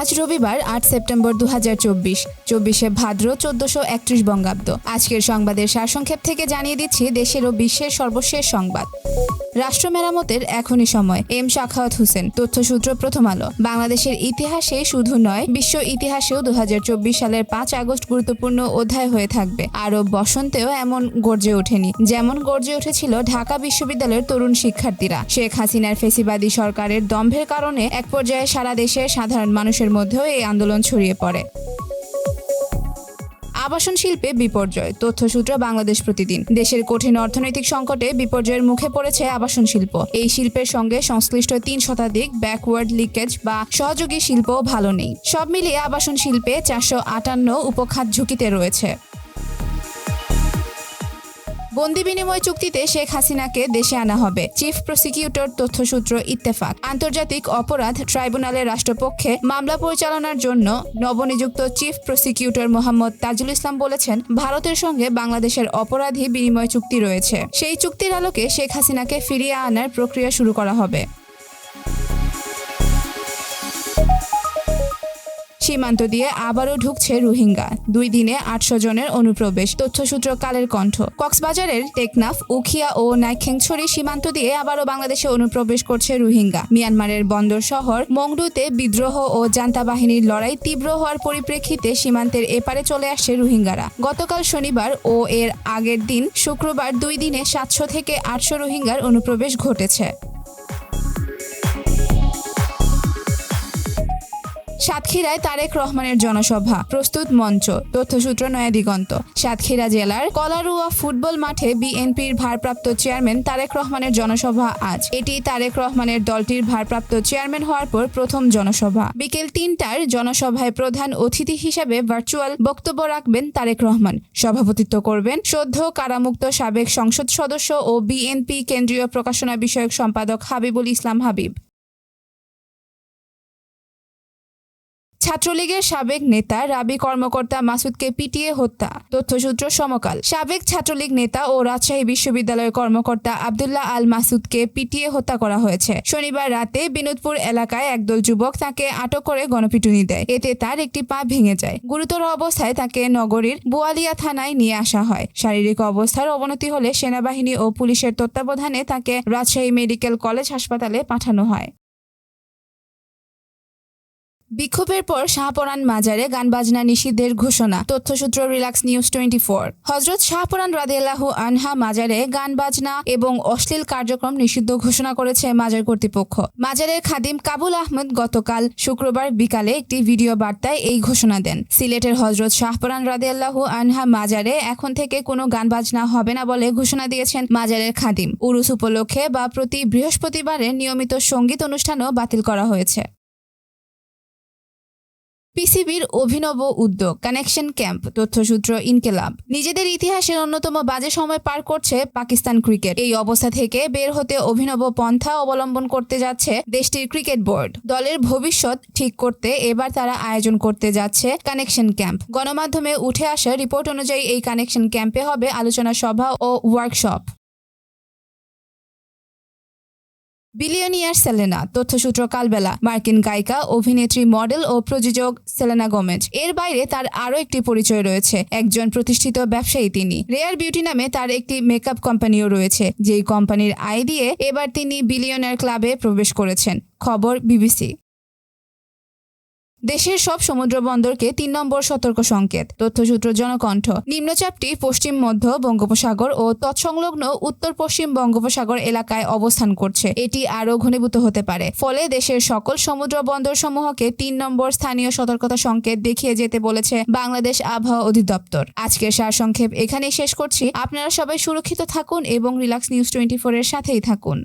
আজ রবিবার আট সেপ্টেম্বর দু হাজার চব্বিশ। চব্বিশে ভাদ্র চোদ্দশো একত্রিশ বঙ্গাব্দ। আজকের সংবাদের সারসংক্ষেপ থেকে জানিয়ে দিচ্ছি দেশের ও বিশ্বের সর্বশেষ সংবাদ। রাষ্ট্র মেরামতের এখনই সময়। এম শাখাওয়াত হোসেন, তথ্যসূত্র প্রথম আলো। বাংলাদেশের ইতিহাসে শুধু নয়, বিশ্ব ইতিহাসেও দু হাজার চব্বিশ সালের পাঁচ আগস্ট গুরুত্বপূর্ণ অধ্যায় হয়ে থাকবে। আরও বসন্তেও এমন গর্জে ওঠেনি, যেমন গর্জে উঠেছিল ঢাকা বিশ্ববিদ্যালয়ের তরুণ শিক্ষার্থীরা। শেখ হাসিনার ফেসিবাদী সরকারের দম্ভের কারণে এক পর্যায়ে সারা দেশের সাধারণ মানুষের মধ্যেও এই আন্দোলন ছড়িয়ে পড়ে। আবাসন শিল্পে বিপর্যয়, তথ্যসূত্র বাংলাদেশ প্রতিদিন। দেশের কঠিন অর্থনৈতিক সংকটে বিপর্যয়ের মুখে পড়েছে আবাসন শিল্প। এই শিল্পের সঙ্গে সংশ্লিষ্ট তিন শতাধিক ব্যাকওয়ার্ড লিকেজ বা সহযোগী শিল্পও ভালো নেই। সব মিলিয়ে আবাসন শিল্পে চারশো আটান্ন উপখাত ঝুঁকিতে রয়েছে। বন্দি বিনিময় চুক্তিতে শেখ হাসিনাকে দেশে আনা হবে। চিফ প্রসিকিউটর তথ্যসূত্র ইত্তেফাক। আন্তর্জাতিক অপরাধ ট্রাইব্যুনালের রাষ্ট্রপক্ষে মামলা পরিচালনার জন্য নবনিযুক্ত চিফ প্রসিকিউটর মোহাম্মদ তাজুল ইসলাম বলেছেন, ভারতের সঙ্গে বাংলাদেশের অপরাধী বিনিময় চুক্তি রয়েছে। সেই চুক্তির আলোকে শেখ হাসিনাকে ফিরিয়ে আনার প্রক্রিয়া শুরু করা হবে। সীমান্ত দিয়ে আবারও ঢুকছে রোহিঙ্গা। দুই দিনে আটশো জনের অনুপ্রবেশ, তথ্যসূত্র কালের কণ্ঠ। কক্সবাজারের টেকনাফ, উখিয়া ও নাইখেংছড়ি সীমান্ত দিয়ে আবারও বাংলাদেশে অনুপ্রবেশ করছে রোহিঙ্গা। মিয়ানমারের বন্দর শহর মংডুতে বিদ্রোহ ও জান্তা বাহিনীর লড়াই তীব্র হওয়ার পরিপ্রেক্ষিতে সীমান্তের এপারে চলে আসছে রোহিঙ্গারা। গতকাল শনিবার ও এর আগের দিন শুক্রবার দুই দিনে সাতশো থেকে আটশো রোহিঙ্গার অনুপ্রবেশ ঘটেছে। সাতক্ষীরায় তারেক রহমানের জনসভা, প্রস্তুত মঞ্চ, তথ্যসূত্র নয়া দিগন্ত। সাতক্ষীরা জেলার কলারুয়া ফুটবল মাঠে বিএনপির ভারপ্রাপ্ত চেয়ারম্যান তারেক রহমানের জনসভা আজ। এটি তারেক রহমানের দলটির ভারপ্রাপ্ত চেয়ারম্যান হওয়ার পর প্রথম জনসভা। বিকেল তিনটার জনসভায় প্রধান অতিথি হিসেবে ভার্চুয়াল বক্তব্য রাখবেন তারেক রহমান। সভাপতিত্ব করবেন সদ্য কারামুক্ত সাবেক সংসদ সদস্য ও বিএনপি কেন্দ্রীয় প্রকাশনা বিষয়ক সম্পাদক হাবিবুল ইসলাম হাবিব। ছাত্রলীগের সাবেক নেতা, রাবি কর্মকর্তা মাসুদকে পিটিয়ে হত্যা। তথ্যসূত্র সমকাল। সাবেক ছাত্রলীগ নেতা ও রাজশাহী বিশ্ববিদ্যালয়ের কর্মকর্তা আবদুল্লাহ আল মাসুদকে পিটিয়ে হত্যা করা হয়েছে। শনিবার রাতে বিনোদপুর এলাকায় একদল যুবক তাকে আটক করে গণপিটুনি দেয়। এতে তার একটি পা ভেঙে যায়। গুরুতর অবস্থায় তাকে নগরীর বোয়ালিয়া থানায় নিয়ে আসা হয়। শারীরিক অবস্থার অবনতি হলে সেনাবাহিনী ও পুলিশের তত্ত্বাবধানে তাকে রাজশাহী মেডিকেল কলেজ হাসপাতালে পাঠানো হয়। বিক্ষোভের পর শাহপরান মাজারে গান বাজনা নিষিদ্ধের ঘোষণা। তথ্যসূত্র relax news twenty four. Hazrat Shahparan রাদিয়াল্লাহু আনহা মাজারে গান বাজনা এবং অশ্লীল কার্যক্রম নিষিদ্ধ ঘোষণা করেছে মাজার কর্তৃপক্ষ। মাজারের খাদিম কাবুল আহমদ গতকাল শুক্রবার বিকালে একটি ভিডিও বার্তায় এই ঘোষণা দেন। সিলেটের হজরত শাহপরান রাদিয়াল্লাহু আনহা মাজারে এখন থেকে কোনো গান বাজনা হবে না বলে ঘোষণা দিয়েছেন মাজারের খাদিম। উরুস উপলক্ষে বা প্রতি বৃহস্পতিবারে নিয়মিত সংগীত অনুষ্ঠানও বাতিল করা হয়েছে। পিসিবির অভিনব উদ্যোগ কানেকশন ক্যাম্প তথ্যসূত্র ইনকেলাব। নিজেদের ইতিহাসের অন্যতম বাজে সময় পার করছে পাকিস্তান ক্রিকেট। এই অবস্থা থেকে বের হতে অভিনব পন্থা অবলম্বন করতে যাচ্ছে দেশটির ক্রিকেট বোর্ড। দলের ভবিষ্যৎ ঠিক করতে এবার তারা আয়োজন করতে যাচ্ছে কানেকশন ক্যাম্প গণমাধ্যমে উঠে আসা রিপোর্ট অনুযায়ী এই কানেকশন ক্যাম্পে হবে আলোচনা সভা ও ওয়ার্কশপ বিলিয়নিয়ার সেলেনা, তথ্যসূত্র কালবেলা, মার্কিন গায়িকা, অভিনেত্রী, মডেল ও প্রযোজক সেলেনা গোমেজ। এর বাইরে তার আরও একটি পরিচয় রয়েছে, একজন প্রতিষ্ঠিত ব্যবসায়ী তিনি। রেয়ার বিউটি নামে তার একটি মেকআপ কোম্পানিও রয়েছে, যেই কোম্পানির আয় দিয়ে এবার তিনি বিলিয়নার ক্লাবে প্রবেশ করেছেন। খবর বিবিসি। দেশের সব সমুদ্র বন্দরকে তিন নম্বর সতর্ক সংকেত। তথ্যসূত্র জনকণ্ঠ। নিম্নচাপটি পশ্চিম, মধ্য বঙ্গোপসাগর ও তৎসংলগ্ন উত্তর পশ্চিম বঙ্গোপসাগর এলাকায় অবস্থান করছে। এটি আরও ঘনীভূত হতে পারে। ফলে দেশের সকল সমুদ্র বন্দর সমূহকে তিন নম্বর স্থানীয় সতর্কতা সংকেত দেখিয়ে যেতে বলেছে বাংলাদেশ আবহাওয়া অধিদপ্তর। আজকের সারসংক্ষেপ এখানেই শেষ করছি। আপনারা সবাই সুরক্ষিত থাকুন এবং রিল্যাক্স নিউজ টোয়েন্টি এর সাথেই থাকুন।